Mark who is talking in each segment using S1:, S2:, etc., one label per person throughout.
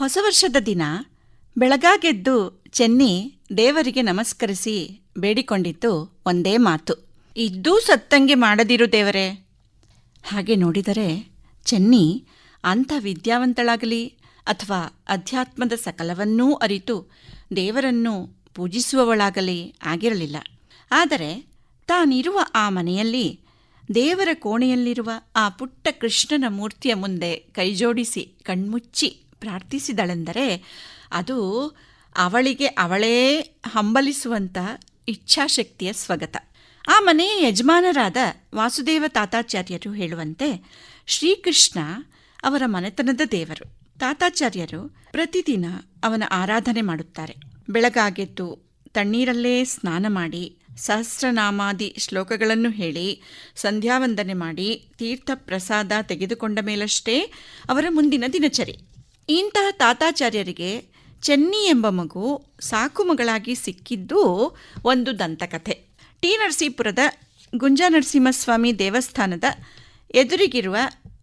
S1: ಹೊಸ ವರ್ಷದ ದಿನ ಬೆಳಗಾಗೆದ್ದು ಚೆನ್ನಿ ದೇವರಿಗೆ ನಮಸ್ಕರಿಸಿ ಬೇಡಿಕೊಂಡಿದ್ದು ಒಂದೇ ಮಾತು. ಇದ್ದೂ ಸತ್ತಂಗೆ ಮಾಡದಿರು ದೇವರೇ. ಹಾಗೆ ನೋಡಿದರೆ ಚೆನ್ನಿ ಅಂಥ ವಿದ್ಯಾವಂತಳಾಗಲಿ ಅಥವಾ ಅಧ್ಯಾತ್ಮದ ಸಕಲವನ್ನೂ ಅರಿತು ದೇವರನ್ನು ಪೂಜಿಸುವವಳಾಗಲಿ ಆಗಿರಲಿಲ್ಲ. ಆದರೆ ತಾನಿರುವ ಆ ಮನೆಯಲ್ಲಿ ದೇವರ ಕೋಣೆಯಲ್ಲಿರುವ ಆ ಪುಟ್ಟ ಕೃಷ್ಣನ ಮೂರ್ತಿಯ ಮುಂದೆ ಕೈಜೋಡಿಸಿ ಕಣ್ಮುಚ್ಚಿ ಪ್ರಾರ್ಥಿಸಿದಳೆಂದರೆ ಅದು ಅವಳಿಗೆ ಅವಳೇ ಹಂಬಲಿಸುವಂಥ ಇಚ್ಛಾಶಕ್ತಿಯ ಸ್ವಗತ. ಆ ಮನೆಯ ಯಜಮಾನರಾದ ವಾಸುದೇವ ತಾತಾಚಾರ್ಯರು ಹೇಳುವಂತೆ ಶ್ರೀಕೃಷ್ಣ ಅವರ ಮನೆತನದ ದೇವರು. ತಾತಾಚಾರ್ಯರು ಪ್ರತಿದಿನ ಅವನ ಆರಾಧನೆ ಮಾಡುತ್ತಾರೆ. ಬೆಳಗಾಗೆದ್ದು ತಣ್ಣೀರಲ್ಲೇ ಸ್ನಾನ ಮಾಡಿ, ಸಹಸ್ರನಾಮಾದಿ ಶ್ಲೋಕಗಳನ್ನು ಹೇಳಿ, ಸಂಧ್ಯಾವಂದನೆ ಮಾಡಿ, ತೀರ್ಥ ಪ್ರಸಾದ ತೆಗೆದುಕೊಂಡ ಮೇಲಷ್ಟೇ ಅವರ ಮುಂದಿನ ದಿನಚರಿ. ಇಂತಹ ತಾತಾಚಾರ್ಯರಿಗೆ ಚೆನ್ನಿ ಎಂಬ ಮಗು ಸಾಕು ಮಗಳಾಗಿ ಸಿಕ್ಕಿದ್ದು ಒಂದು ದಂತಕಥೆ. ಟಿ ನರಸೀಪುರದ ಗುಂಜಾ ನರಸಿಂಹಸ್ವಾಮಿ ದೇವಸ್ಥಾನದ ಎದುರಿಗಿರುವ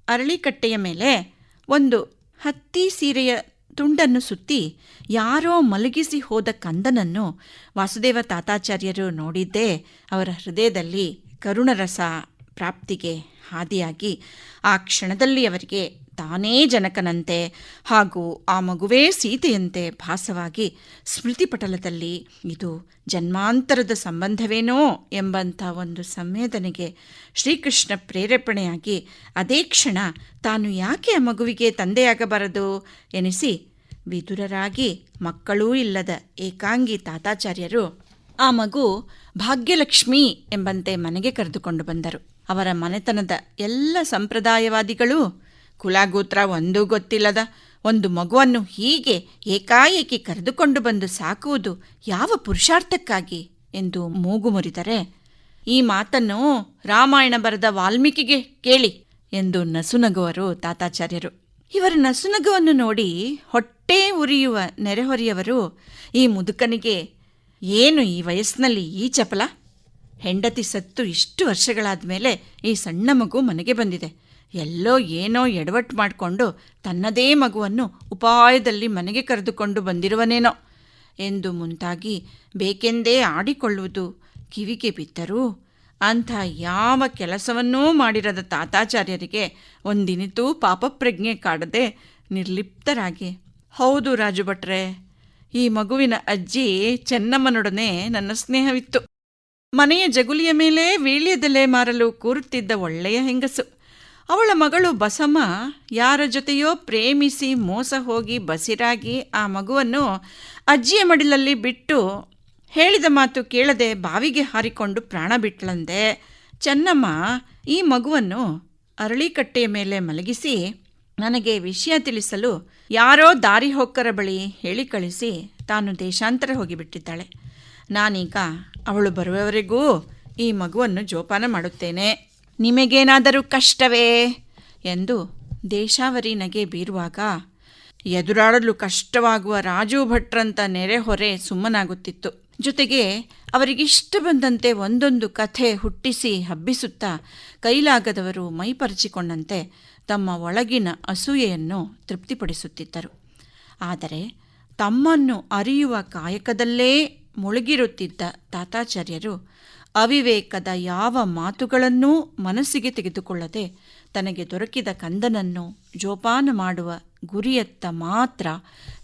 S1: ಅರಳಿಕಟ್ಟೆಯ ಮೇಲೆ ಒಂದು ಹತ್ತಿ ಸೀರೆಯ ತುಂಡನ್ನು ಸುತ್ತಿ ಯಾರೋ ಮಲಗಿಸಿ ಹೋದ ಕಂದನನ್ನು ವಾಸುದೇವ ತಾತಾಚಾರ್ಯರು ನೋಡಿದ್ದೇ ಅವರ ಹೃದಯದಲ್ಲಿ ಕರುಣರಸ ಪ್ರಾಪ್ತಿಗೆ ಹಾದಿಯಾಗಿ ಆ ಕ್ಷಣದಲ್ಲಿ ಅವರಿಗೆ ತಾನೇ ಜನಕನಂತೆ ಹಾಗೂ ಆ ಮಗುವೇ ಸೀತೆಯಂತೆ ಭಾಸವಾಗಿ ಸ್ಮೃತಿಪಟಲದಲ್ಲಿ ಇದು ಜನ್ಮಾಂತರದ ಸಂಬಂಧವೇನೋ ಎಂಬಂಥ ಒಂದು ಸಂವೇದನೆಗೆ ಶ್ರೀಕೃಷ್ಣ ಪ್ರೇರೇಪಣೆಯಾಗಿ ಅದೇ ಕ್ಷಣ ತಾನು ಯಾಕೆ ಆ ಮಗುವಿಗೆ ತಂದೆಯಾಗಬಾರದು ಎನಿಸಿ ವಿದುರರಾಗಿ ಮಕ್ಕಳೂ ಇಲ್ಲದ ಏಕಾಂಗಿ ತಾತಾಚಾರ್ಯರು ಆ ಮಗು ಭಾಗ್ಯಲಕ್ಷ್ಮಿ ಎಂಬಂತೆ ಮನೆಗೆ ಕರೆದುಕೊಂಡು ಬಂದರು. ಅವರ ಮನೆತನದ ಎಲ್ಲ ಸಂಪ್ರದಾಯವಾದಿಗಳು ಕುಲಗೋತ್ರ ಒಂದೂ ಗೊತ್ತಿಲ್ಲದ ಒಂದು ಮಗುವನ್ನು ಹೀಗೆ ಏಕಾಏಕಿ ಕರೆದುಕೊಂಡು ಬಂದು ಸಾಕುವುದು ಯಾವ ಪುರುಷಾರ್ಥಕ್ಕಾಗಿ? ಎಂದು ಮೂಗು ಮುರಿದರೆ, ಈ ಮಾತನ್ನು ರಾಮಾಯಣ ಬರೆದ ವಾಲ್ಮೀಕಿಗೆ ಕೇಳಿ ಎಂದು ನಸುನಗುವರು ತಾತಾಚಾರ್ಯರು. ಇವರ ನಸುನಗುವನ್ನು ನೋಡಿ ಹೊಟ್ಟೆ ಉರಿಯುವ ನೆರೆಹೊರೆಯವರು ಈ ಮುದುಕನಿಗೆ, ಏನು ಈ ವಯಸ್ಸಿನಲ್ಲಿ ಈ ಚಪಲ? ಹೆಂಡತಿ ಸತ್ತು ಇಷ್ಟು ವರ್ಷಗಳಾದ ಮೇಲೆ ಈ ಸಣ್ಣ ಮಗು ಮನೆಗೆ ಬಂದಿದೆ. ಎಲ್ಲೋ ಏನೋ ಎಡವಟ್ಟು ಮಾಡಿಕೊಂಡು ತನ್ನದೇ ಮಗುವನ್ನು ಉಪಾಯದಲ್ಲಿ ಮನೆಗೆ ಕರೆದುಕೊಂಡು ಬಂದಿರುವನೇನೋ ಎಂದು ಮುಂತಾಗಿ ಬೇಕೆಂದೇ ಆಡಿಕೊಳ್ಳುವುದು ಕಿವಿಗೆ ಬಿದ್ದರೂ ಅಂಥ ಯಾವ ಕೆಲಸವನ್ನೂ ಮಾಡಿರದ ತಾತಾಚಾರ್ಯರಿಗೆ ಒಂದಿನಿತೂ ಪಾಪಪ್ರಜ್ಞೆ ಕಾಡದೆ ನಿರ್ಲಿಪ್ತರಾಗಿ, ಹೌದು ರಾಜು ಭಟ್ರೆ, ಈ ಮಗುವಿನ ಅಜ್ಜಿ ಚೆನ್ನಮ್ಮನೊಡನೆ ನನ್ನ ಸ್ನೇಹವಿತ್ತು. ಮನೆಯ ಜಗುಲಿಯ ಮೇಲೆ ವೀಳ್ಯದೆಲೆ ಮಾರಲು ಕೂರುತ್ತಿದ್ದ ಒಳ್ಳೆಯ ಹೆಂಗಸು. ಅವಳ ಮಗಳು ಬಸಮ್ಮ ಯಾರ ಜೊತೆಯೋ ಪ್ರೇಮಿಸಿ ಮೋಸ ಹೋಗಿ ಬಸಿರಾಗಿ ಆ ಮಗುವನ್ನು ಅಜ್ಜಿಯ ಮಡಿಲಲ್ಲಿ ಬಿಟ್ಟು ಹೇಳಿದ ಮಾತು ಕೇಳದೆ ಬಾವಿಗೆ ಹಾರಿಕೊಂಡು ಪ್ರಾಣ ಬಿಟ್ಲಂದೆ ಚೆನ್ನಮ್ಮ, ಈ ಮಗುವನ್ನು ಅರಳಿಕಟ್ಟೆಯ ಮೇಲೆ ಮಲಗಿಸಿ ನನಗೆ ವಿಷಯ ತಿಳಿಸಲು ಯಾರೋ ದಾರಿ ಹೊಕ್ಕರ ಬಳಿ ಹೇಳಿ ಕಳಿಸಿ, ತಾನು ದೇಶಾಂತರ ಹೋಗಿಬಿಟ್ಟಿದ್ದಾಳೆ. ನಾನೀಗ ಅವಳು ಬರುವವರೆಗೂ ಈ ಮಗುವನ್ನು ಜೋಪಾನ ಮಾಡುತ್ತೇನೆ. ನಿಮಗೇನಾದರೂ ಕಷ್ಟವೇ? ಎಂದು ದೇಶಾವರಿ ನಗೆ ಬೀರುವಾಗ ಎದುರಾಡಲು ಕಷ್ಟವಾಗುವ ರಾಜು ಭಟ್ರಂತ ನೆರೆಹೊರೆ ಸುಮ್ಮನಾಗುತ್ತಿತ್ತು. ಜೊತೆಗೆ ಅವರಿಗಿಷ್ಟ ಬಂದಂತೆ ಒಂದೊಂದು ಕಥೆ ಹುಟ್ಟಿಸಿ ಹಬ್ಬಿಸುತ್ತಾ ಕೈಲಾಗದವರು ಮೈಪರಚಿಕೊಂಡಂತೆ ತಮ್ಮ ಒಳಗಿನ ಅಸೂಯೆಯನ್ನು ತೃಪ್ತಿಪಡಿಸುತ್ತಿದ್ದರು. ಆದರೆ ತಮ್ಮನ್ನು ಅರಿಯುವ ಕಾಯಕದಲ್ಲೇ ಮುಳುಗಿರುತ್ತಿದ್ದ ತಾತಾಚಾರ್ಯರು ಅವಿವೇಕದ ಯಾವ ಮಾತುಗಳನ್ನೂ ಮನಸ್ಸಿಗೆ ತೆಗೆದುಕೊಳ್ಳದೆ ತನಗೆ ದೊರಕಿದ ಕಂದನನ್ನು ಜೋಪಾನ ಮಾಡುವ ಗುರಿಯತ್ತ ಮಾತ್ರ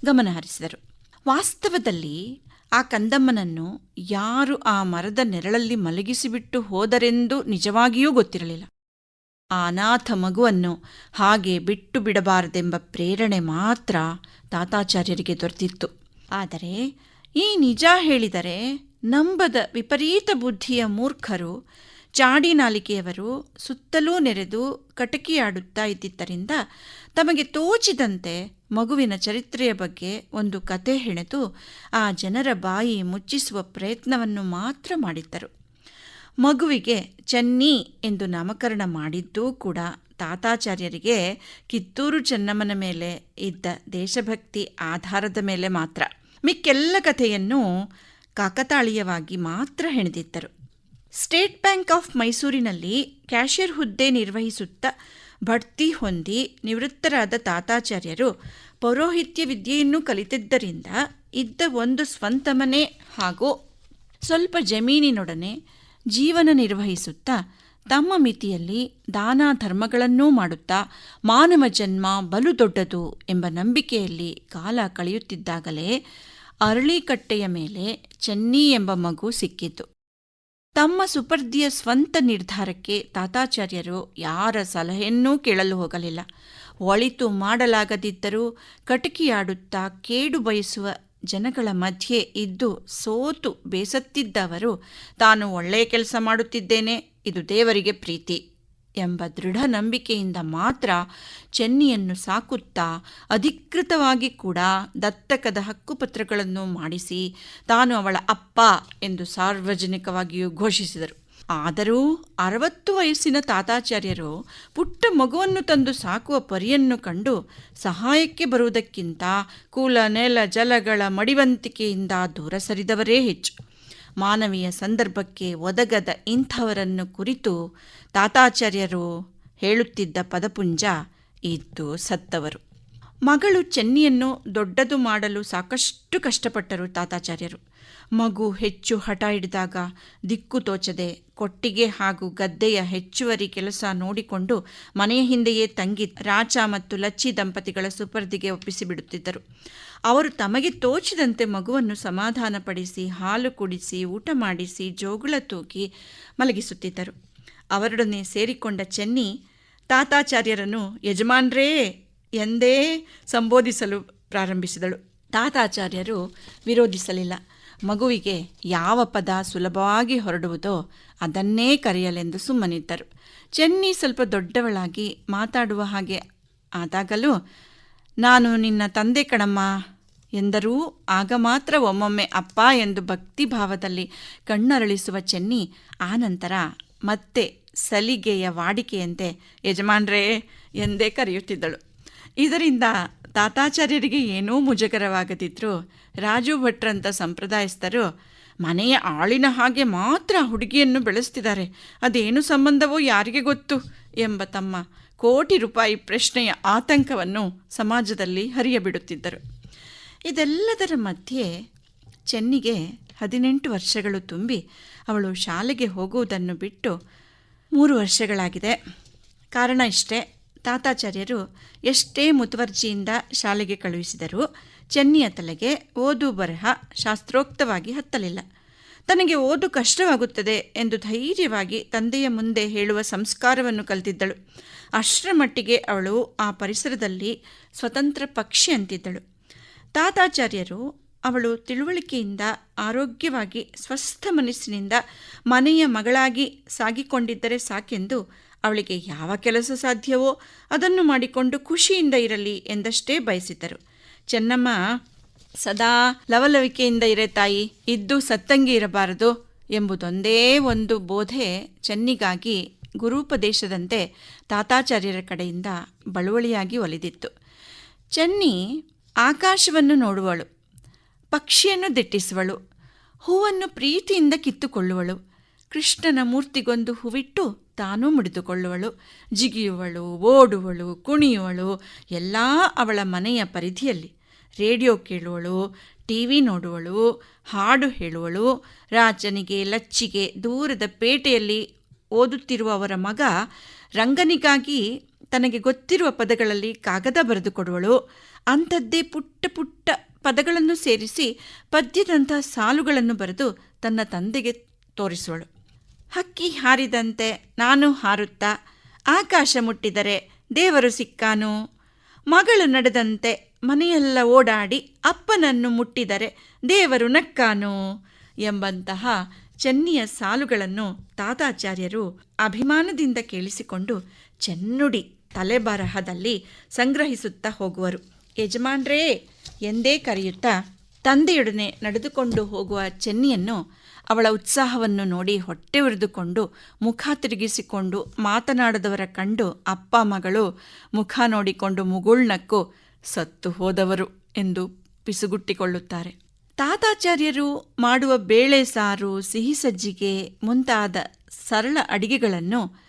S1: ಗಮನಹರಿಸಿದರು. ವಾಸ್ತವದಲ್ಲಿ ಆ ಕಂದಮ್ಮನನ್ನು ಯಾರು ಆ ಮರದ ನೆರಳಲ್ಲಿ ಮಲಗಿಸಿಬಿಟ್ಟು ಹೋದರೆಂದು ನಿಜವಾಗಿಯೂ ಗೊತ್ತಿರಲಿಲ್ಲ. ಆ ಅನಾಥ ಮಗುವನ್ನು ಹಾಗೆ ಬಿಟ್ಟು ಬಿಡಬಾರದೆಂಬ ಪ್ರೇರಣೆ ಮಾತ್ರ ತಾತಾಚಾರ್ಯರಿಗೆ ದೊರೆತಿತ್ತು. ಆದರೆ ಈ ನಿಜ ಹೇಳಿದರೆ ನಂಬದ ವಿಪರೀತ ಬುದ್ಧಿಯ ಮೂರ್ಖರು, ಚಾಡಿನಾಲಿಕೆಯವರು ಸುತ್ತಲೂ ನೆರೆದು ಕಟಕಿಯಾಡುತ್ತಾ ಇದ್ದಿದ್ದರಿಂದ ತಮಗೆ ತೋಚಿದಂತೆ ಮಗುವಿನ ಚರಿತ್ರೆಯ ಬಗ್ಗೆ ಒಂದು ಕತೆ ಹೆಣೆದು ಆ ಜನರ ಬಾಯಿ ಮುಚ್ಚಿಸುವ ಪ್ರಯತ್ನವನ್ನು ಮಾತ್ರ ಮಾಡಿದ್ದರು. ಮಗುವಿಗೆ ಚನ್ನಿ ಎಂದು ನಾಮಕರಣ ಮಾಡಿದ್ದೂ ಕೂಡ ತಾತಾಚಾರ್ಯರಿಗೆ ಕಿತ್ತೂರು ಚೆನ್ನಮ್ಮನ ಮೇಲೆ ಇದ್ದ ದೇಶಭಕ್ತಿ ಆಧಾರದ ಮೇಲೆ ಮಾತ್ರ. ಮಿಕ್ಕೆಲ್ಲ ಕಥೆಯನ್ನು ಕಾಕತಾಳೀಯವಾಗಿ ಮಾತ್ರ ಹೆಣೆದಿದ್ದರು. ಸ್ಟೇಟ್ ಬ್ಯಾಂಕ್ ಆಫ್ ಮೈಸೂರಿನಲ್ಲಿ ಕ್ಯಾಷಿಯರ್ ಹುದ್ದೆ ನಿರ್ವಹಿಸುತ್ತಾ ಬಡ್ತಿ ಹೊಂದಿ ನಿವೃತ್ತರಾದ ತಾತಾಚಾರ್ಯರು ಪೌರೋಹಿತ್ಯ ವಿದ್ಯೆಯನ್ನು ಕಲಿತಿದ್ದರಿಂದ ಇದ್ದ ಒಂದು ಸ್ವಂತ ಮನೆ ಹಾಗೂ ಸ್ವಲ್ಪ ಜಮೀನಿನೊಡನೆ ಜೀವನ ನಿರ್ವಹಿಸುತ್ತಾ ತಮ್ಮ ಮಿತಿಯಲ್ಲಿ ದಾನ ಧರ್ಮಗಳನ್ನೂ ಮಾಡುತ್ತಾ ಮಾನವ ಜನ್ಮ ಬಲು ದೊಡ್ಡದು ಎಂಬ ನಂಬಿಕೆಯಲ್ಲಿ ಕಾಲ ಕಳೆಯುತ್ತಿದ್ದಾಗಲೇ ಅರಳಿಕಟ್ಟೆಯ ಮೇಲೆ ಚೆನ್ನಿ ಎಂಬ ಮಗು ಸಿಕ್ಕಿತು. ತಮ್ಮ ಸುಪರ್ದಿಯ ಸ್ವಂತ ನಿರ್ಧಾರಕ್ಕೆ ತಾತಾಚಾರ್ಯರು ಯಾರ ಸಲಹೆಯನ್ನೂ ಕೇಳಲು ಹೋಗಲಿಲ್ಲ. ಒಳಿತು ಮಾಡಲಾಗದಿದ್ದರೂ ಕಟಕಿಯಾಡುತ್ತಾ ಕೇಡು ಬಯಸುವ ಜನಗಳ ಮಧ್ಯೆ ಇದ್ದು ಸೋತು ಬೇಸತ್ತಿದ್ದವರು, ತಾನು ಒಳ್ಳೆಯ ಕೆಲಸ ಮಾಡುತ್ತಿದ್ದೇನೆ, ಇದು ದೇವರಿಗೆ ಪ್ರೀತಿ. ಎಂಬ ದೃಢ ನಂಬಿಕೆಯಿಂದ ಮಾತ್ರ ಚೆನ್ನಿಯನ್ನು ಸಾಕುತ್ತಾ ಅಧಿಕೃತವಾಗಿ ಕೂಡ ದತ್ತಕದ ಹಕ್ಕುಪತ್ರಗಳನ್ನು ಮಾಡಿಸಿ ತಾನು ಅವಳ ಅಪ್ಪ ಎಂದು ಸಾರ್ವಜನಿಕವಾಗಿಯೂ ಘೋಷಿಸಿದರು. ಆದರೂ ಅರವತ್ತು ವಯಸ್ಸಿನ ತಾತಾಚಾರ್ಯರು ಪುಟ್ಟ ಮಗುವನ್ನು ತಂದು ಸಾಕುವ ಪರಿಯನ್ನು ಕಂಡು ಸಹಾಯಕ್ಕೆ ಬರುವುದಕ್ಕಿಂತ ಕೂಲ, ನೆಲ, ಜಲಗಳ ಮಡಿವಂತಿಕೆಯಿಂದ ದೂರ ಸರಿದವರೇ ಹೆಚ್ಚು. ಮಾನವೀಯ ಸಂದರ್ಭಕ್ಕೆ ಒದಗದ ಇಂಥವರನ್ನು ಕುರಿತು ತಾತಾಚಾರ್ಯರು ಹೇಳುತ್ತಿದ್ದ ಪದಪುಂಜ ಇದ್ದು ಸತ್ತವರು. ಮಗಳು ಚೆನ್ನಿಯನ್ನು ದೊಡ್ಡದು ಮಾಡಲು ಸಾಕಷ್ಟು ಕಷ್ಟಪಟ್ಟರು ತಾತಾಚಾರ್ಯರು. ಮಗು ಹೆಚ್ಚು ಹಠ ಹಿಡಿದಾಗ ದಿಕ್ಕು ತೋಚದೆ ಕೊಟ್ಟಿಗೆ ಹಾಗೂ ಗದ್ದೆಯ ಹೆಚ್ಚುವರಿ ಕೆಲಸ ನೋಡಿಕೊಂಡು ಮನೆಯ ಹಿಂದೆಯೇ ತಂಗಿ ರಾಚ ಮತ್ತು ಲಚ್ಚಿ ದಂಪತಿಗಳ ಸುಪರ್ದಿಗೆ ಒಪ್ಪಿಸಿಬಿಡುತ್ತಿದ್ದರು. ಅವರು ತಮಗೆ ತೋಚಿದಂತೆ ಮಗುವನ್ನು ಸಮಾಧಾನಪಡಿಸಿ, ಹಾಲು ಕುಡಿಸಿ, ಊಟ ಮಾಡಿಸಿ, ಜೋಗುಳ ತೂಗಿ ಮಲಗಿಸುತ್ತಿದ್ದರು. ಅವರೊಡನೆ ಸೇರಿಕೊಂಡ ಚೆನ್ನಿ, ತಾತಾಚಾರ್ಯರನ್ನು, ಯಜಮಾನ್ರೇ! ಎಂದೇ ಸಂಬೋಧಿಸಲು ಪ್ರಾರಂಭಿಸಿದಳು. ತಾತಾಚಾರ್ಯರು ವಿರೋಧಿಸಲಿಲ್ಲ. ಮಗುವಿಗೆ ಯಾವ ಪದ ಸುಲಭವಾಗಿ ಹೊರಡುವುದೋ ಅದನ್ನೇ ಕರೆಯಲೆಂದು ಸುಮ್ಮನಿದ್ದರು. ಚೆನ್ನಿ ಸ್ವಲ್ಪ ದೊಡ್ಡವಳಾಗಿ ಮಾತಾಡುವ ಹಾಗೆ ಆದಾಗಲೂ, ನಾನು ನಿನ್ನ ತಂದೆ ಕಣಮ್ಮ ಎಂದರೂ ಆಗ ಮಾತ್ರ ಒಮ್ಮೊಮ್ಮೆ ಅಪ್ಪ ಎಂದು ಭಕ್ತಿಭಾವದಲ್ಲಿ ಕಣ್ಣರಳಿಸುವ ಚೆನ್ನಿ ಆನಂತರ ಮತ್ತೆ ಸಲಿಗೆಯ ವಾಡಿಕೆಯಂತೆ, ಯಜಮಾನ್ರೇ ಎಂದೇ ಕರೆಯುತ್ತಿದ್ದಳು. ಇದರಿಂದ ತಾತಾಚಾರ್ಯರಿಗೆ ಏನೂ ಮುಜಗರವಾಗದಿದ್ದರೂ ರಾಜು ಭಟ್ರಂಥ ಸಂಪ್ರದಾಯಸ್ಥರು, ಮನೆಯ ಆಳಿನ ಹಾಗೆ ಮಾತ್ರ ಹುಡುಗಿಯನ್ನು ಬೆಳೆಸ್ತಿದ್ದಾರೆ, ಅದೇನು ಸಂಬಂಧವೋ ಯಾರಿಗೆ ಗೊತ್ತು? ಎಂಬ ತಮ್ಮ ಕೋಟಿ ರೂಪಾಯಿ ಪ್ರಶ್ನೆಯ ಆತಂಕವನ್ನು ಸಮಾಜದಲ್ಲಿ ಹರಿಯಬಿಡುತ್ತಿದ್ದರು. ಇದೆಲ್ಲದರ ಮಧ್ಯೆ ಚೆನ್ನಿಗೆ ಹದಿನೆಂಟು ವರ್ಷಗಳು ತುಂಬಿ ಅವಳು ಶಾಲೆಗೆ ಹೋಗುವುದನ್ನು ಬಿಟ್ಟು ಮೂರು ವರ್ಷಗಳಾಗಿದೆ. ಕಾರಣ ಇಷ್ಟೇ, ತಾತಾಚಾರ್ಯರು ಎಷ್ಟೇ ಮುತುವರ್ಜಿಯಿಂದ ಶಾಲೆಗೆ ಕಳುಹಿಸಿದರೂ ಚೆನ್ನಿಯ ತಲೆಗೆ ಓದು ಬರಹ ಶಾಸ್ತ್ರೋಕ್ತವಾಗಿ ಹತ್ತಲಿಲ್ಲ. ತನಗೆ ಓದು ಕಷ್ಟವಾಗುತ್ತದೆ ಎಂದು ಧೈರ್ಯವಾಗಿ ತಂದೆಯ ಮುಂದೆ ಹೇಳುವ ಸಂಸ್ಕಾರವನ್ನು ಕಲಿತಿದ್ದಳು. ಅಷ್ಟರ ಮಟ್ಟಿಗೆ ಅವಳು ಆ ಪರಿಸರದಲ್ಲಿ ಸ್ವತಂತ್ರ ಪಕ್ಷಿ ಅಂತಿದ್ದಳು ತಾತಾಚಾರ್ಯರು ಅವಳು ತಿಳುವಳಿಕೆಯಿಂದ, ಆರೋಗ್ಯವಾಗಿ ಸ್ವಸ್ಥ ಮನಸ್ಸಿನಿಂದ ಮನೆಯ ಮಗಳಾಗಿ ಸಾಗಿಕೊಂಡಿದ್ದರೆ ಸಾಕೆಂದು ಅವಳಿಗೆ ಯಾವ ಕೆಲಸ ಸಾಧ್ಯವೋ ಅದನ್ನು ಮಾಡಿಕೊಂಡು ಖುಷಿಯಿಂದ ಇರಲಿ ಎಂದಷ್ಟೇ ಬಯಸಿದ್ದರು. ಚೆನ್ನಮ್ಮ, ಸದಾ ಲವಲವಿಕೆಯಿಂದ ಇರೆ ತಾಯಿ, ಇದ್ದು ಸತ್ತಂಗಿ ಇರಬಾರದು ಎಂಬುದೊಂದೇ ಒಂದು ಬೋಧೆ ಚೆನ್ನಿಗಾಗಿ ಗುರೂಪದೇಶದಂತೆ ತಾತಾಚಾರ್ಯರ ಕಡೆಯಿಂದ ಬಳುವಳಿಯಾಗಿ ಒಲಿದಿತ್ತು. ಚೆನ್ನಿ ಆಕಾಶವನ್ನು ನೋಡುವಳು, ಪಕ್ಷಿಯನ್ನು ದಿಟ್ಟಿಸುವಳು, ಹೂವನ್ನು ಪ್ರೀತಿಯಿಂದ ಕಿತ್ತುಕೊಳ್ಳುವಳು. ಕೃಷ್ಣನ ಮೂರ್ತಿಗೊಂದು ಹೂವಿಟ್ಟು ತಾನೂ ಮುಡಿದುಕೊಳ್ಳುವಳು. ಜಿಗಿಯುವಳು, ಓಡುವಳು, ಕುಣಿಯುವಳು, ಎಲ್ಲ ಅವಳ ಮನೆಯ ಪರಿಧಿಯಲ್ಲಿ. ರೇಡಿಯೋ ಕೇಳುವಳು ಟಿ ವಿ ನೋಡುವಳು, ಹಾಡು ಹೇಳುವಳು. ರಾಜನಿಗೆ, ಲಚ್ಚಿಗೆ ದೂರದ ಪೇಟೆಯಲ್ಲಿ ಓದುತ್ತಿರುವ ಅವರ ಮಗ ರಂಗನಿಗಾಗಿ ತನಗೆ ಗೊತ್ತಿರುವ ಪದಗಳಲ್ಲಿ ಕಾಗದ ಬರೆದುಕೊಡುವಳು ಅಂಥದ್ದೇ ಪುಟ್ಟ ಪುಟ್ಟ ಪದಗಳನ್ನು ಸೇರಿಸಿ ಪದ್ಯದಂಥ ಸಾಲುಗಳನ್ನು ಬರೆದು ತನ್ನ ತಂದೆಗೆ ತೋರಿಸುವಳು. ಹಕ್ಕಿ ಹಾರಿದಂತೆ ನಾನು ಹಾರುತ್ತಾ, ಆಕಾಶ ಮುಟ್ಟಿದರೆ ದೇವರು ಸಿಕ್ಕಾನು? ಮಗಳು ನಡೆದಂತೆ ಮನೆಯೆಲ್ಲ ಓಡಾಡಿ ಅಪ್ಪನನ್ನು ಮುಟ್ಟಿದರೆ ದೇವರು ನಕ್ಕಾನು? ಎಂಬಂತಹ ಚೆನ್ನಿಯ ಸಾಲುಗಳನ್ನು ತಾತಾಚಾರ್ಯರು ಅಭಿಮಾನದಿಂದ ಕೇಳಿಸಿಕೊಂಡು ಚೆನ್ನುಡಿ ತಲೆಬರಹದಲ್ಲಿ ಸಂಗ್ರಹಿಸುತ್ತಾ ಹೋಗುವರು. ಯಜಮಾನ್ರೇ, ಎಂದೇ ಕರೆಯುತ್ತಾ ತಂದೆಯೊಡನೆ ನಡೆದುಕೊಂಡು ಹೋಗುವ ಚೆನ್ನಿಯನ್ನು ಅವಳ ಉತ್ಸಾಹವನ್ನು ನೋಡಿ ಹೊಟ್ಟೆ ಉರಿದುಕೊಂಡು ಮುಖ ತಿರುಗಿಸಿಕೊಂಡು ಮಾತನಾಡದವರ ಕಂಡು ಅಪ್ಪ ಮಗಳು ಮುಖ ನೋಡಿಕೊಂಡು ಮುಗುಳ್ನಕ್ಕು ಸತ್ತು ಹೋದವರು ಎಂದು ಪಿಸುಗುಟ್ಟಿಕೊಳ್ಳುತ್ತಾರೆ. ತಾತಾಚಾರ್ಯರು ಮಾಡುವ ಬೇಳೆ ಸಾರು, ಸಿಹಿ ಸಜ್ಜಿಗೆ ಮುಂತಾದ ಸರಳ ಅಡಿಗೆಗಳನ್ನು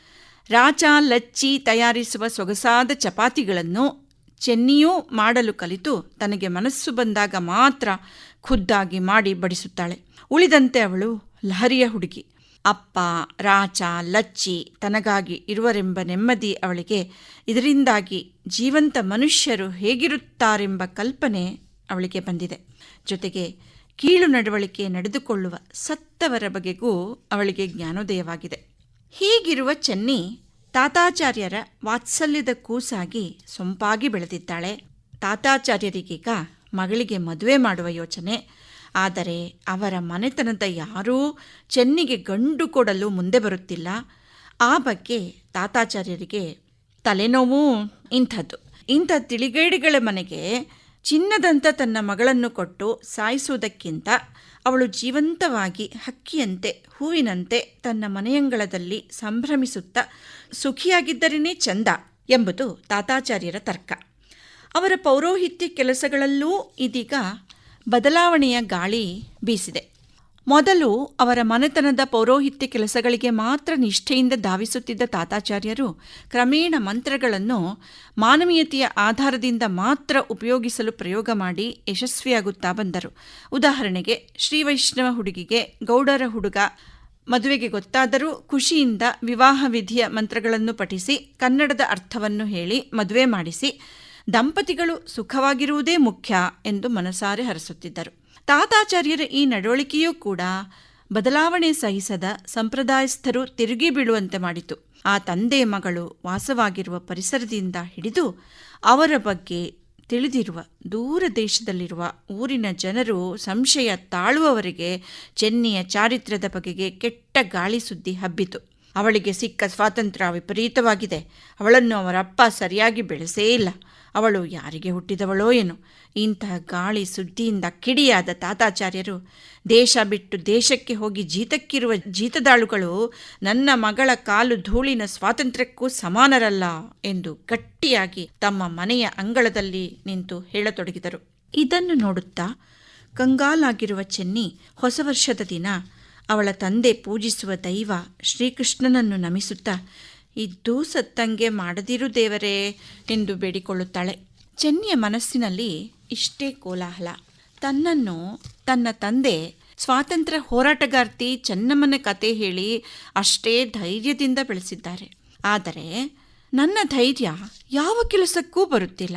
S1: ರಾಚ ಲಚ್ಚಿ ತಯಾರಿಸುವ ಸೊಗಸಾದ ಚಪಾತಿಗಳನ್ನು ಚೆನ್ನಿಯೂ ಮಾಡಲು ಕಲಿತು ತನಗೆ ಮನಸ್ಸು ಬಂದಾಗ ಮಾತ್ರ ಖುದ್ದಾಗಿ ಮಾಡಿ ಬಡಿಸುತ್ತಾಳೆ. ಉಳಿದಂತೆ ಅವಳು ಲಹರಿಯ ಹುಡುಗಿ. ಅಪ್ಪ, ರಾಚ, ಲಚ್ಚಿ ತನಗಾಗಿ ಇರುವರೆಂಬ ನೆಮ್ಮದಿ ಅವಳಿಗೆ ಇದರಿಂದಾಗಿ ಜೀವಂತ ಮನುಷ್ಯರು ಹೇಗಿರುತ್ತಾರೆಂಬ ಕಲ್ಪನೆ ಅವಳಿಗೆ ಬಂದಿದೆ. ಜೊತೆಗೆ ಕೀಳು ನಡವಳಿಕೆ ನಡೆದುಕೊಳ್ಳುವ ಸತ್ತವರ ಬಗೆಗೂ ಅವಳಿಗೆ ಜ್ಞಾನೋದಯವಾಗಿದೆ. ಹೀಗಿರುವ ಚೆನ್ನಿ ತಾತಾಚಾರ್ಯರ ವಾತ್ಸಲ್ಯದ ಕೂಸಾಗಿ ಸೊಂಪಾಗಿ ಬೆಳೆದಿದ್ದಾಳೆ. ತಾತಾಚಾರ್ಯರಿಗೀಗ ಮಗಳಿಗೆ ಮದುವೆ ಮಾಡುವ ಯೋಚನೆ. ಆದರೆ ಅವರ ಮನೆತನದ ಯಾರೂ ಚೆನ್ನಿಗೆ ಗಂಡು ಕೊಡಲು ಮುಂದೆ ಬರುತ್ತಿಲ್ಲ. ಆ ಬಗ್ಗೆ ತಾತಾಚಾರ್ಯರಿಗೆ ತಲೆನೋವು ಇಂಥದ್ದು. ಇಂಥ ತಿಳಿಗೇಡಿಗಳ ಮನೆಗೆ ಚಿನ್ನದಂಥ ತನ್ನ ಮಗಳನ್ನು ಕೊಟ್ಟು ಸಾಯಿಸುವುದಕ್ಕಿಂತ ಅವಳು ಜೀವಂತವಾಗಿ ಹಕ್ಕಿಯಂತೆ, ಹೂವಿನಂತೆ ತನ್ನ ಮನೆಯಂಗಳದಲ್ಲಿ ಸಂಭ್ರಮಿಸುತ್ತಾ ಸುಖಿಯಾಗಿದ್ದರೇನೇ ಚಂದ ಎಂಬುದು ತಾತಾಚಾರ್ಯರ ತರ್ಕ. ಅವರ ಪೌರೋಹಿತ್ಯ ಕೆಲಸಗಳಲ್ಲೂ ಇದೀಗ ಬದಲಾವಣೆಯ ಗಾಳಿ ಬೀಸಿದೆ. ಮೊದಲು ಅವರ ಮನೆತನದ ಪೌರೋಹಿತ್ಯ ಕೆಲಸಗಳಿಗೆ ಮಾತ್ರ ನಿಷ್ಠೆಯಿಂದ ಧಾವಿಸುತ್ತಿದ್ದ ತಾತಾಚಾರ್ಯರು ಕ್ರಮೇಣ ಮಂತ್ರಗಳನ್ನು ಮಾನವೀಯತೆಯ ಆಧಾರದಿಂದ ಮಾತ್ರ ಉಪಯೋಗಿಸಲು ಪ್ರಯೋಗ ಮಾಡಿ ಯಶಸ್ವಿಯಾಗುತ್ತಾ ಬಂದರು. ಉದಾಹರಣೆಗೆ, ಶ್ರೀವೈಷ್ಣವ ಹುಡುಗಿಗೆ ಗೌಡರ ಹುಡುಗ ಮದುವೆಗೆ ಗೊತ್ತಾದರೂ ಖುಷಿಯಿಂದ ವಿವಾಹ ವಿಧಿಯ ಮಂತ್ರಗಳನ್ನು ಪಠಿಸಿ, ಕನ್ನಡದ ಅರ್ಥವನ್ನು ಹೇಳಿ ಮದುವೆ ಮಾಡಿಸಿ, ದಂಪತಿಗಳು ಸುಖವಾಗಿರುವುದೇ ಮುಖ್ಯ ಎಂದು ಮನಸಾರೆ ಹರಸುತ್ತಿದ್ದರು. ತಾತಾಚಾರ್ಯರ ಈ ನಡವಳಿಕೆಯೂ ಕೂಡ ಬದಲಾವಣೆ ಸಹಿಸದ ಸಂಪ್ರದಾಯಸ್ಥರು ತಿರುಗಿ ಬೀಳುವಂತೆ ಮಾಡಿತು. ಆ ತಂದೆ ಮಗಳು ವಾಸವಾಗಿರುವ ಪರಿಸರದಿಂದ ಹಿಡಿದು ಅವರ ಬಗ್ಗೆ ತಿಳಿದಿರುವ ದೂರ ದೇಶದಲ್ಲಿರುವ ಊರಿನ ಜನರು ಸಂಶಯ ತಾಳುವವರೆಗೆ ಚೆನ್ನಿಯ ಚಾರಿತ್ರ್ಯದ ಬಗೆಗೆ ಕೆಟ್ಟ ಗಾಳಿ ಸುದ್ದಿ ಹಬ್ಬಿತು. ಅವಳಿಗೆ ಸಿಕ್ಕ ಸ್ವಾತಂತ್ರ್ಯ ವಿಪರೀತವಾಗಿದೆ. ಅವಳನ್ನು ಅವರಪ್ಪ ಸರಿಯಾಗಿ ಬೆಳೆಸೇ ಇಲ್ಲ. ಅವಳು ಯಾರಿಗೆ ಹುಟ್ಟಿದವಳೋ ಏನು? ಇಂತಹ ಗಾಳಿ ಸುದ್ದಿಯಿಂದ ಕಿಡಿಯಾದ ತಾತಾಚಾರ್ಯರು ದೇಶ ಬಿಟ್ಟು ದೇಶಕ್ಕೆ ಹೋಗಿ ಜೀತಕ್ಕಿರುವ ಜೀತದಾಳುಗಳು ನನ್ನ ಮಗಳ ಕಾಲು ಧೂಳಿನ ಸ್ವಾತಂತ್ರ್ಯಕ್ಕೂ ಸಮಾನರಲ್ಲ ಎಂದು ಗಟ್ಟಿಯಾಗಿ ತಮ್ಮ ಮನೆಯ ಅಂಗಳದಲ್ಲಿ ನಿಂತು ಹೇಳತೊಡಗಿದರು. ಇದನ್ನು ನೋಡುತ್ತಾ ಕಂಗಾಲಾಗಿರುವ ಚೆನ್ನಿ ಹೊಸ ವರ್ಷದ ದಿನ ಅವಳ ತಂದೆ ಪೂಜಿಸುವ ದೈವ ಶ್ರೀಕೃಷ್ಣನನ್ನು ನಮಿಸುತ್ತಾ ಇದ್ದೂ ಸತ್ತಂಗೆ ಮಾಡದಿರು ದೇವರೇ ಎಂದು ಬೇಡಿಕೊಳ್ಳುತ್ತಾಳೆ. ಚೆನ್ನಿಯ ಮನಸ್ಸಿನಲ್ಲಿ ಇಷ್ಟೇ ಕೋಲಾಹಲ. ತನ್ನನ್ನು ತನ್ನ ತಂದೆ, ಸ್ವಾತಂತ್ರ್ಯ ಹೋರಾಟಗಾರ್ತಿ ಚೆನ್ನಮ್ಮನ ಕತೆ ಹೇಳಿ ಅಷ್ಟೇ ಧೈರ್ಯದಿಂದ ಬೆಳೆಸಿದ್ದಾರೆ. ಆದರೆ ನನ್ನ ಧೈರ್ಯ ಯಾವ ಕೆಲಸಕ್ಕೂ ಬರುತ್ತಿಲ್ಲ.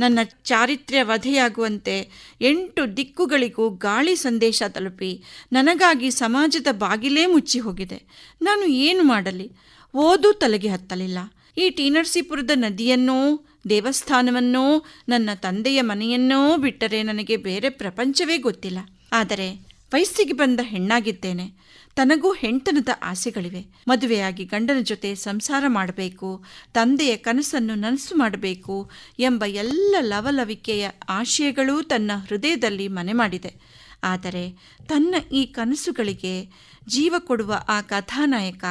S1: ನನ್ನ ಚಾರಿತ್ರ್ಯ ವಧೆಯಾಗುವಂತೆ ಎಂಟು ದಿಕ್ಕುಗಳಿಗೂ ಗಾಳಿ ಸಂದೇಶ ತಲುಪಿ ನನಗಾಗಿ ಸಮಾಜದ ಬಾಗಿಲೇ ಮುಚ್ಚಿ ಹೋಗಿದೆ ನಾನು ಏನು ಮಾಡಲಿ? ಓದೂ ತಲೆಗೆ ಹತ್ತಲಿಲ್ಲ. ಈ ಟೀನರ್ಸಿಪುರದ ನರಸೀಪುರದ ನದಿಯನ್ನೋ, ದೇವಸ್ಥಾನವನ್ನೋ, ನನ್ನ ತಂದೆಯ ಮನೆಯನ್ನೋ ಬಿಟ್ಟರೆ ನನಗೆ ಬೇರೆ ಪ್ರಪಂಚವೇ ಗೊತ್ತಿಲ್ಲ. ಆದರೆ ವಯಸ್ಸಿಗೆ ಬಂದ ಹೆಣ್ಣಾಗಿದ್ದೇನೆ. ತನಗೂ ಹೆಂಟನದ ಆಸೆಗಳಿವೆ. ಮದುವೆಯಾಗಿ ಗಂಡನ ಜೊತೆ ಸಂಸಾರ ಮಾಡಬೇಕು, ತಂದೆಯ ಕನಸನ್ನು ನನಸು ಮಾಡಬೇಕು ಎಂಬ ಎಲ್ಲ ಲವಲವಿಕೆಯ ಆಶಯಗಳೂ ತನ್ನ ಹೃದಯದಲ್ಲಿ ಮನೆ ಮಾಡಿದೆ. ಆದರೆ ತನ್ನ ಈ ಕನಸುಗಳಿಗೆ ಜೀವ ಕೊಡುವ ಆ ಕಥಾನಾಯಕ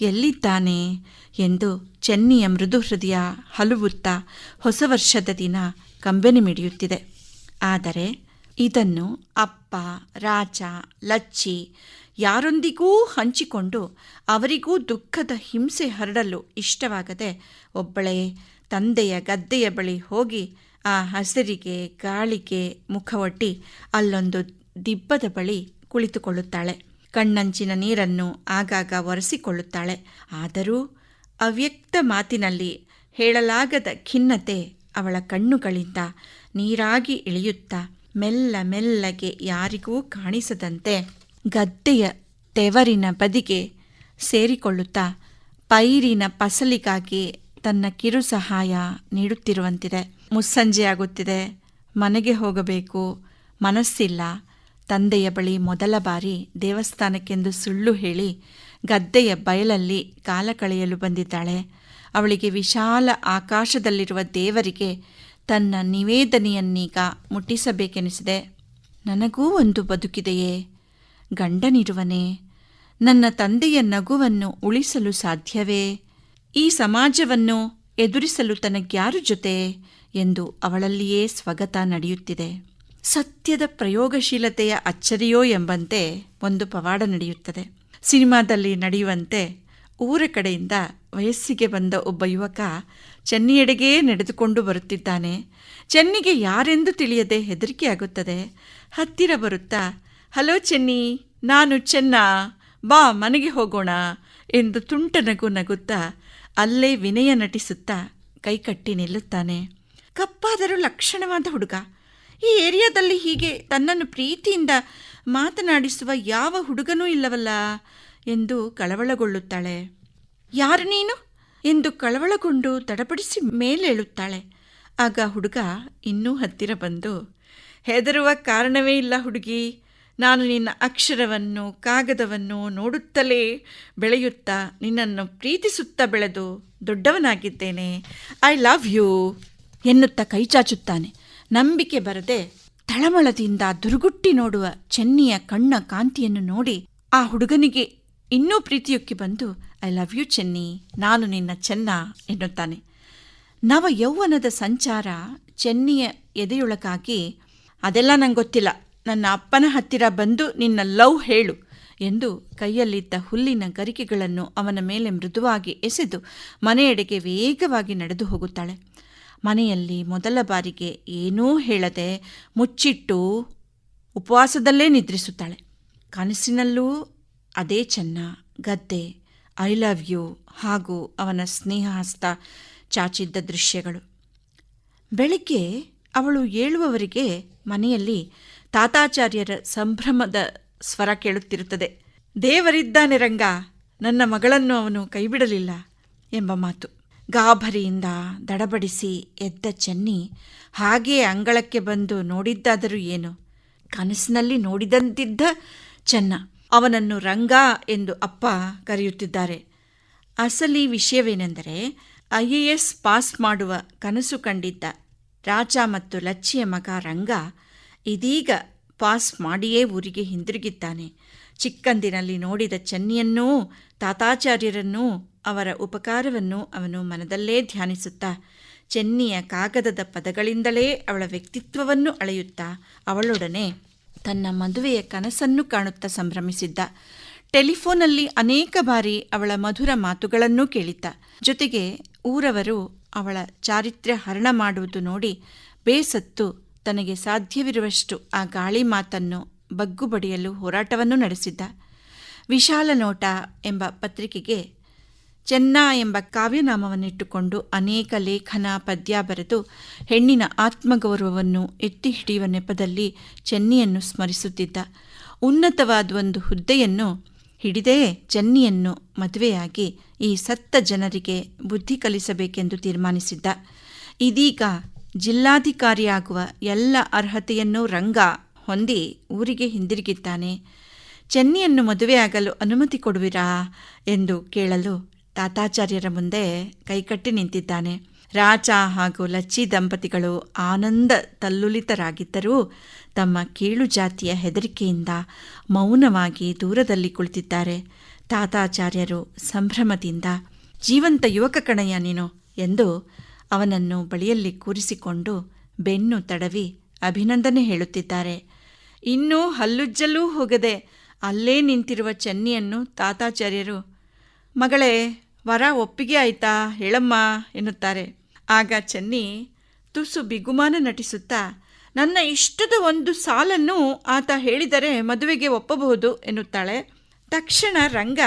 S1: ಎಲ್ಲಿದ್ದಾನೆ ಎಂದು ಚೆನ್ನಿಯ ಮೃದು ಹೃದಯ ಹಲುವುತ್ತಾ ಹೊಸ ವರ್ಷದ ದಿನ ಕಂಬನಿ ಮಿಡಿಯುತ್ತಿದೆ. ಆದರೆ ಇದನ್ನು ಅಪ್ಪ, ರಾಜ, ಲಚ್ಚಿ ಯಾರೊಂದಿಗೂ ಹಂಚಿಕೊಂಡು ಅವರಿಗೂ ದುಃಖದ ಹಿಂಸೆ ಹರಡಲು ಇಷ್ಟವಾಗದೆ ಒಬ್ಬಳೇ ತಂದೆಯ ಗದ್ದೆಯ ಬಳಿ ಹೋಗಿ ಆ ಹಸಿರಿಗೆ ಗಾಳಿಗೆ ಮುಖವೊಡ್ಡಿ ಅಲ್ಲೊಂದು ದಿಬ್ಬದ ಬಳಿ ಕುಳಿತುಕೊಳ್ಳುತ್ತಾಳೆ. ಕಣ್ಣಂಚಿನ ನೀರನ್ನು ಆಗಾಗ ಒರೆಸಿಕೊಳ್ಳುತ್ತಾಳೆ. ಆದರೂ ಅವ್ಯಕ್ತ ಮಾತಿನಲ್ಲಿ ಹೇಳಲಾಗದ ಖಿನ್ನತೆ ಅವಳ ಕಣ್ಣುಗಳಿಂದ ನೀರಾಗಿ ಇಳಿಯುತ್ತಾ ಮೆಲ್ಲ ಮೆಲ್ಲಗೆ ಯಾರಿಗೂ ಕಾಣಿಸದಂತೆ ಗದ್ದೆಯ ತೆವರಿನ ಬದಿಗೆ ಸೇರಿಕೊಳ್ಳುತ್ತಾ ಪೈರಿನ ಫಸಲಿಗಾಗಿ ತನ್ನ ಕಿರು ಸಹಾಯ ನೀಡುತ್ತಿರುವಂತಿದೆ. ಮುಸ್ಸಂಜೆಯಾಗುತ್ತಿದೆ. ಮನೆಗೆ ಹೋಗಬೇಕು. ಮನಸ್ಸಿಲ್ಲ. ತಂದೆಯ ಬಳಿ ಮೊದಲ ಬಾರಿ ದೇವಸ್ಥಾನಕ್ಕೆಂದು ಸುಳ್ಳು ಹೇಳಿ ಗದ್ದೆಯ ಬಯಲಲ್ಲಿ ಕಾಲ ಕಳೆಯಲು ಬಂದಿದ್ದಾಳೆ. ಅವಳಿಗೆ ವಿಶಾಲ ಆಕಾಶದಲ್ಲಿರುವ ದೇವರಿಗೆ ತನ್ನ ನಿವೇದನೆಯನ್ನೀಗ ಮುಟ್ಟಿಸಬೇಕೆನಿಸಿದೆ. ನನಗೂ ಒಂದು ಬದುಕಿದೆಯೇ? ಗಂಡನಿರುವನೇ, ನನ್ನ ತಂದೆಯ ನಗುವನ್ನು ಉಳಿಸಲು ಸಾಧ್ಯವೇ? ಈ ಸಮಾಜವನ್ನು ಎದುರಿಸಲು ತನಗ್ಯಾರು ಜೊತೆ? ಎಂದು ಅವಳಲ್ಲಿಯೇ ಸ್ವಗತ ನಡೆಯುತ್ತಿದೆ. ಸತ್ಯದ ಪ್ರಯೋಗಶೀಲತೆಯ ಅಚ್ಚರಿಯೋ ಎಂಬಂತೆ ಒಂದು ಪವಾಡ ನಡೆಯುತ್ತದೆ. ಸಿನಿಮಾದಲ್ಲಿ ನಡೆಯುವಂತೆ ಊರ ಕಡೆಯಿಂದ ವಯಸ್ಸಿಗೆ ಬಂದ ಒಬ್ಬ ಯುವಕ ಚೆನ್ನಿಯೆಡೆಗೇ ನಡೆದುಕೊಂಡು ಬರುತ್ತಿದ್ದಾನೆ. ಚೆನ್ನಿಗೆ ಯಾರೆಂದು ತಿಳಿಯದೆ ಹೆದರಿಕೆಯಾಗುತ್ತದೆ ಹತ್ತಿರ ಬರುತ್ತಾ, ಹಲೋ ಚೆನ್ನಿ, ನಾನು ಚೆನ್ನ, ಬಾ ಮನೆಗೆ ಹೋಗೋಣ ಎಂದು ತುಂಟ ನಗು ನಗುತ್ತಾ ಅಲ್ಲೇ ವಿನಯ ನಟಿಸುತ್ತಾ ಕೈಕಟ್ಟಿ ನಿಲ್ಲುತ್ತಾನೆ. ಕಪ್ಪಾದರೂ ಲಕ್ಷಣವಾದ ಹುಡುಗ. ಈ ಏರಿಯಾದಲ್ಲಿ ಹೀಗೆ ತನ್ನನ್ನು ಪ್ರೀತಿಯಿಂದ ಮಾತನಾಡಿಸುವ ಯಾವ ಹುಡುಗನೂ ಇಲ್ಲವಲ್ಲ ಎಂದು ಕಳವಳಗೊಳ್ಳುತ್ತಾಳೆ. ಯಾರು ನೀನು? ಎಂದು ಕಳವಳಗೊಂಡು ತಡಪಡಿಸಿ ಮೇಲೇಳುತ್ತಾಳೆ. ಆಗ ಹುಡುಗ ಇನ್ನೂ ಹತ್ತಿರ ಬಂದು, ಹೆದರುವ ಕಾರಣವೇ ಇಲ್ಲ ಹುಡುಗಿ, ನಾನು ನಿನ್ನ ಅಕ್ಷರವನ್ನು, ಕಾಗದವನ್ನು ನೋಡುತ್ತಲೇ ಬೆಳೆಯುತ್ತಾ ನಿನ್ನನ್ನು ಪ್ರೀತಿಸುತ್ತಾ ಬೆಳೆದು ದೊಡ್ಡವನಾಗಿದ್ದೇನೆ. ಐ ಲವ್ ಯು ಎನ್ನುತ್ತಾ ಕೈಚಾಚುತ್ತಾನೆ. ನಂಬಿಕೆ ಬರದೆ ತಳಮಳದಿಂದ ದುರುಗುಟ್ಟಿ ನೋಡುವ ಚೆನ್ನಿಯ ಕಣ್ಣ ಕಾಂತಿಯನ್ನು ನೋಡಿ ಆ ಹುಡುಗನಿಗೆ ಇನ್ನೂ ಪ್ರೀತಿಯುಕ್ಕಿ ಬಂದು, ಐ ಲವ್ ಯು ಚೆನ್ನಿ, ನಾನು ನಿನ್ನ ಚೆನ್ನ, ಎನ್ನುತ್ತಾನೆ. ನವ ಯೌವನದ ಸಂಚಾರ ಚೆನ್ನಿಯ ಎದೆಯೊಳಗಾಗಿ, ಅದೆಲ್ಲ ನಂಗೆ ಗೊತ್ತಿಲ್ಲ. ನನ್ನ ಅಪ್ಪನ ಹತ್ತಿರ ಬಂದು ನಿನ್ನ ಲವ್ ಹೇಳು, ಎಂದು ಕೈಯಲ್ಲಿದ್ದ ಹುಲ್ಲಿನ ಗರಿಕೆಗಳನ್ನು ಅವನ ಮೇಲೆ ಮೃದುವಾಗಿ ಎಸೆದು ಮನೆಯೆಡೆಗೆ ವೇಗವಾಗಿ ನಡೆದು ಹೋಗುತ್ತಾಳೆ. ಮನೆಯಲ್ಲಿ ಮೊದಲ ಬಾರಿಗೆ ಏನೂ ಹೇಳದೆ ಮುಚ್ಚಿಟ್ಟು ಉಪವಾಸದಲ್ಲೇ ನಿದ್ರಿಸುತ್ತಾಳೆ. ಕನಸಿನಲ್ಲೂ ಅದೇ ಚೆನ್ನ, ಗದ್ದೆ ಐ ಲವ್ ಯು ಹಾಗೂ ಅವನ ಸ್ನೇಹ ಹಸ್ತ ಚಾಚಿದ್ದ ದೃಶ್ಯಗಳು. ಬೆಳಿಗ್ಗೆ ಅವಳು ಏಳುವವರೆಗೆ ಮನೆಯಲ್ಲಿ ತಾತಾಚಾರ್ಯರ ಸಂಭ್ರಮದ ಸ್ವರ ಕೇಳುತ್ತಿರುತ್ತದೆ. ದೇವರಿದ್ದಾನೆ ರಂಗ, ನನ್ನ ಮಗಳನ್ನು ಅವನು ಕೈಬಿಡಲಿಲ್ಲ ಎಂಬ ಮಾತು. ಗಾಭರಿಯಿಂದ ದಡಬಡಿಸಿ ಎದ್ದ ಚೆನ್ನಿ ಹಾಗೆ ಅಂಗಳಕ್ಕೆ ಬಂದು ನೋಡಿದ್ದಾದರೂ ಏನು? ಕನಸಿನಲ್ಲಿ ನೋಡಿದಂತಿದ್ದ ಚೆನ್ನ. ಅವನನ್ನು ರಂಗ ಎಂದು ಅಪ್ಪ ಕರೆಯುತ್ತಿದ್ದಾರೆ. ಅಸಲಿ ವಿಷಯವೇನೆಂದರೆ, ಐ ಎ ಎಸ್ ಪಾಸ್ ಮಾಡುವ ಕನಸು ಕಂಡಿದ್ದ ರಾಜ ಮತ್ತು ಲಚ್ಚಿಯ ಮಗ ರಂಗ ಇದೀಗ ಪಾಸ್ ಮಾಡಿಯೇ ಊರಿಗೆ ಹಿಂದಿರುಗಿದ್ದಾನೆ. ಚಿಕ್ಕಂದಿನಲ್ಲಿ ನೋಡಿದ ಚೆನ್ನಿಯನ್ನೂ, ತಾತಾಚಾರ್ಯರನ್ನೂ ಅವರ ಉಪಕಾರವನ್ನು ಅವನು ಮನದಲ್ಲೇ ಧ್ಯಾನಿಸುತ್ತಾ, ಚೆನ್ನಿಯ ಕಾಗದದ ಪದಗಳಿಂದಲೇ ಅವಳ ವ್ಯಕ್ತಿತ್ವವನ್ನು ಅಳೆಯುತ್ತಾ, ಅವಳೊಡನೆ ತನ್ನ ಮದುವೆಯ ಕನಸನ್ನು ಕಾಣುತ್ತಾ ಸಂಭ್ರಮಿಸಿದ್ದ. ಟೆಲಿಫೋನಲ್ಲಿ ಅನೇಕ ಬಾರಿ ಅವಳ ಮಧುರ ಮಾತುಗಳನ್ನೂ ಕೇಳಿದ್ದ. ಜೊತೆಗೆ ಊರವರು ಅವಳ ಚಾರಿತ್ರ್ಯ ಹರಣ ಮಾಡುವುದು ನೋಡಿ ಬೇಸತ್ತು ತನಗೆ ಸಾಧ್ಯವಿರುವಷ್ಟು ಆ ಗಾಳಿ ಮಾತನ್ನು ಬಗ್ಗುಬಡಿಯಲು ಹೋರಾಟವನ್ನು ನಡೆಸಿದ್ದ. ವಿಶಾಲ ನೋಟ ಎಂಬ ಪತ್ರಿಕೆಗೆ ಚೆನ್ನ ಎಂಬ ಕಾವ್ಯನಾಮವನ್ನಿಟ್ಟುಕೊಂಡು ಅನೇಕ ಲೇಖನ, ಪದ್ಯ ಬರೆದು ಹೆಣ್ಣಿನ ಆತ್ಮಗೌರವವನ್ನು ಎತ್ತಿ ಹಿಡಿಯುವ ನೆಪದಲ್ಲಿ ಚೆನ್ನಿಯನ್ನು ಸ್ಮರಿಸುತ್ತಿದ್ದ. ಉನ್ನತವಾದ ಒಂದು ಹುದ್ದೆಯನ್ನು ಹಿಡಿದೇ ಚೆನ್ನಿಯನ್ನು ಮದುವೆಯಾಗಿ ಈ ಸತ್ತ ಜನರಿಗೆ ಬುದ್ಧಿ ಕಲಿಸಬೇಕೆಂದು ತೀರ್ಮಾನಿಸಿದ್ದ. ಇದೀಗ ಜಿಲ್ಲಾಧಿಕಾರಿಯಾಗುವ ಎಲ್ಲ ಅರ್ಹತೆಯನ್ನು ರಂಗ ಹೊಂದಿ ಊರಿಗೆ ಹಿಂದಿರುಗಿದ್ದಾನೆ. ಚೆನ್ನಿಯನ್ನು ಮದುವೆಯಾಗಲು ಅನುಮತಿ ಕೊಡುವಿರಾ ಎಂದು ಕೇಳಲು ತಾತಾಚಾರ್ಯರ ಮುಂದೆ ಕೈಕಟ್ಟಿ ನಿಂತಿದ್ದಾನೆ. ರಾಜ ಹಾಗೂ ಲಚ್ಚಿ ದಂಪತಿಗಳು ಆನಂದ ತಲ್ಲುಲಿತರಾಗಿದ್ದರೂ ತಮ್ಮ ಕೀಳು ಜಾತಿಯ ಹೆದರಿಕೆಯಿಂದ ಮೌನವಾಗಿ ದೂರದಲ್ಲಿ ಕುಳಿತಿದ್ದಾರೆ. ತಾತಾಚಾರ್ಯರು ಸಂಭ್ರಮದಿಂದ, ಜೀವಂತ ಯುವಕ ಕಣಯ್ಯ ನೀನು ಎಂದು ಅವನನ್ನು ಬಳಿಯಲ್ಲಿ ಕೂರಿಸಿಕೊಂಡು ಬೆನ್ನು ತಡವಿ ಅಭಿನಂದನೆ ಹೇಳುತ್ತಿದ್ದಾರೆ. ಇನ್ನೂ ಹಲ್ಲುಜ್ಜಲೂ ಹೋಗದೆ ಅಲ್ಲೇ ನಿಂತಿರುವ ಚೆನ್ನಿಯನ್ನು ತಾತಾಚಾರ್ಯರು, ಮಗಳೇ ವರ ಒಪ್ಪಿಗೆ ಆಯ್ತಾ ಹೇಳಮ್ಮ ಎನ್ನುತ್ತಾರೆ. ಆಗ ಚೆನ್ನಿ ತುಸು ಬಿಗುಮಾನ ನಟಿಸುತ್ತಾ, ನನ್ನ ಇಷ್ಟದ ಒಂದು ಸಾಲನ್ನು ಆತ ಹೇಳಿದರೆ ಮದುವೆಗೆ ಒಪ್ಪಬಹುದು ಎನ್ನುತ್ತಾಳೆ. ತಕ್ಷಣ ರಂಗ,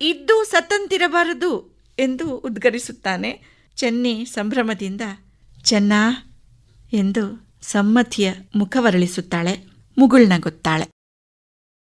S1: ಇದ್ದು ಸತ್ತಂತಿರಬಾರದು ಎಂದು ಉದ್ಗರಿಸುತ್ತಾನೆ. ಚೆನ್ನಿ ಸಂಭ್ರಮದಿಂದ, ಚೆನ್ನ ಎಂದು ಸಮ್ಮತಿಯ ಮುಖವರಳಿಸುತ್ತಾಳೆ ಮುಗುಳ್ನಗುತ್ತಾಳೆ.